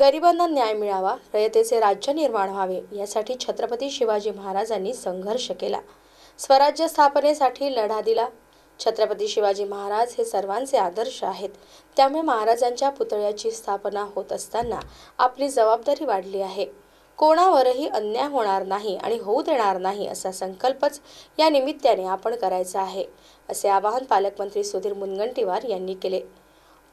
गरिबांना न्याय मिळावा रयतेचे राज्य निर्माण व्हावे यासाठी छत्रपती शिवाजी महाराजांनी संघर्ष केला. स्वराज्य स्थापनेसाठी लढा दिला. छत्रपती शिवाजी महाराज हे सर्वांचे आदर्श आहेत. त्यामुळे महाराजांच्या पुतळ्याची स्थापना होत असताना आपली जबाबदारी वाढली आहे. कोणावरही अन्याय होणार नाही आणि होऊ देणार नाही असा संकल्पच या निमित्ताने आपण करायचा आहे असे आवाहन पालकमंत्री सुधीर मुनगंटीवार यांनी केले.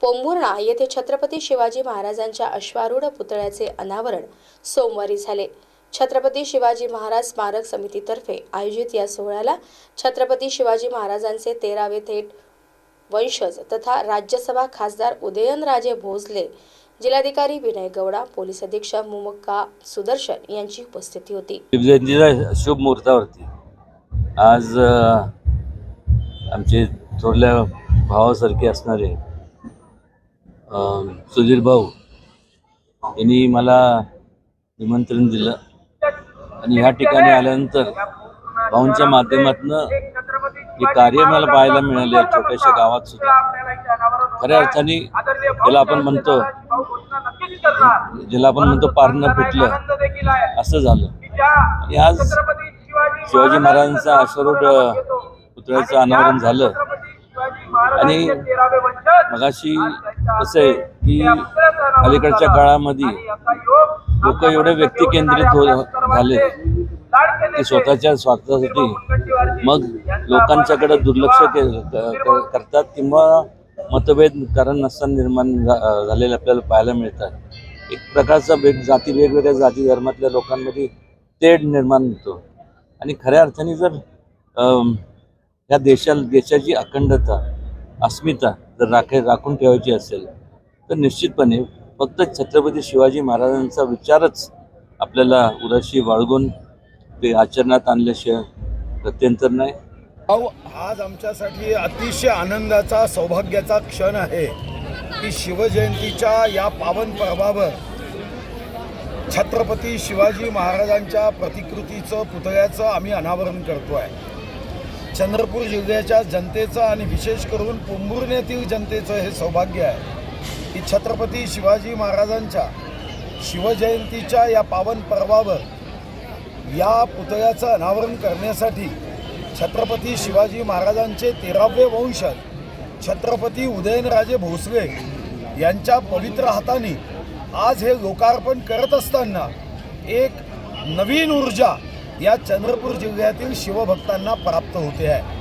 पोंभुर्णा येथे छत्रपती शिवाजी महाराजांच्या अश्वारूढ पुतळ्याचे अनावरण सोमवारी झाले. छत्रपती शिवाजी महाराज स्मारक समितीतर्फे आयोजित या सोहळ्याला छत्रपती शिवाजी महाराजांचे तेरावे थेट वंशज तथा राज्यसभा खासदार उदयनराजे भोसले जिल्हाधिकारी विनय गौडा पोलीस अधीक्षक मुमक्का सुदर्शन यांची उपस्थिती होती. शिवजयंतीच्या शुभ मुहूर्तावरती आज आमचे थोडल्या भावासारखे असणारे सुधीर भाऊ यांनी मला निमंत्रण दिलं. आणि ह्या ठिकाणी आल्यानंतर भाऊंच्या माध्यमातून हे कार्य मला पाहायला मिळाले छोट्याशा गावात सुद्धा. खऱ्या अर्थाने ज्याला आपण म्हणतो ज्याला आपण म्हणतो पारणं पिटलं असं झालं. आणि आज शिवाजी महाराजांचा अश्वरूढ पुतळ्याचं अनावरण झालं. आणि मगाशी कसं आहे की अलीकडच्या काळामध्ये लोक एवढे व्यक्ती केंद्रित हो झाले की स्वतःच्या स्वार्थासाठी मग लोकांच्याकडे दुर्लक्ष करतात किंवा मतभेद कारण नसताना निर्माण झा- झालेले आपल्याला पाहायला मिळतात. एक प्रकारचा वेग जाती वेगवेगळ्या जाती धर्मातल्या लोकांमध्ये तेढ निर्माण होतो. आणि खऱ्या अर्थाने जर ह्या देशा देशाला देशाची अखंडता अस्मिता जर राखे राखून ठेवायची असेल तर निश्चितपणे फक्त छत्रपती शिवाजी महाराजांचा विचारच आपल्याला उराशी बाळगून ते आचरणात आणल्याशिवाय प्रत्यंतर नाही. अहो आज आमच्यासाठी अतिशय आनंदाचा सौभाग्याचा क्षण आहे की शिवजयंतीच्या या पावन पर्वावर छत्रपती शिवाजी महाराजांच्या प्रतिकृतीचं पुतळ्याचं आम्ही अनावरण करतो आहे चंद्रपूर जिल्ह्याच्या जनतेचं आणि विशेष करून पोंभुर्ण्यातील जनतेचं हे सौभाग्य आहे की छत्रपती शिवाजी महाराजांच्या शिवजयंतीच्या या पावन पर्वावर या पुतळ्याचं अनावरण करण्यासाठी छत्रपती शिवाजी महाराजांचे तेरावे वंशज छत्रपती उदयनराजे भोसले यांच्या पवित्र हाताने आज हे लोकार्पण करत असताना एक नवीन ऊर्जा या चंद्रपूर जिल्ह्यातील शिवभक्तांना प्राप्त होते आहे.